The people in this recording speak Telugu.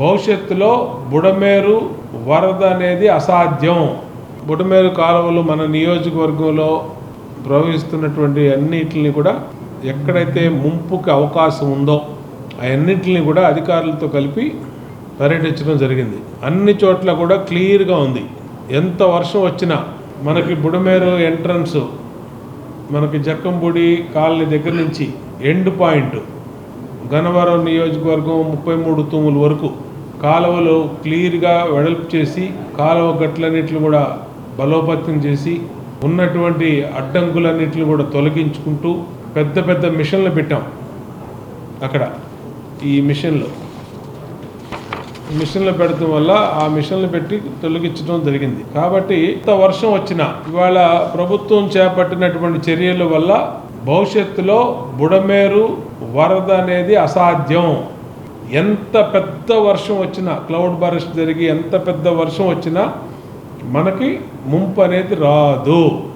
భవిష్యత్తులో బుడమేరు వరద అనేది అసాధ్యం. బుడమేరు కాలువలు మన నియోజకవర్గంలో ప్రవహిస్తున్నటువంటి అన్నిటిని కూడా ఎక్కడైతే ముంపుకి అవకాశం ఉందో అన్నిటిని కూడా అధికారులతో కలిపి పర్యటించడం జరిగింది. అన్ని చోట్ల కూడా క్లియర్గా ఉంది. ఎంత వర్షం వచ్చినా మనకి బుడమేరు ఎంట్రన్స్ మనకి జక్కంపూడి కాలనీ దగ్గర నుంచి ఎండ్ పాయింట్ గన్నవరం నియోజకవర్గం ముప్పై మూడు తూముల వరకు కాలువలు క్లియర్గా వెడల్పు చేసి కాలువ గట్లన్నిటిని కూడా బలోపేతం చేసి ఉన్నటువంటి అడ్డంకులన్నిటిని కూడా తొలగించుకుంటూ పెద్ద పెద్ద మిషన్లు పెట్టాం అక్కడ ఈ మిషన్లు. మిషన్లు పెడటం వల్ల ఆ మిషన్లు పెట్టి తొలగించడం జరిగింది. కాబట్టి ఇంత వర్షం వచ్చిన ఇవాళ ప్రభుత్వం చేపట్టినటువంటి చర్యల వల్ల భవిష్యత్తులో బుడమేరు వరద అనేది అసాధ్యం. ఎంత పెద్ద వర్షం వచ్చినా క్లౌడ్ బారెస్ట్ జరిగి ఎంత పెద్ద వర్షం వచ్చినా మనకి ముంపు అనేది రాదు.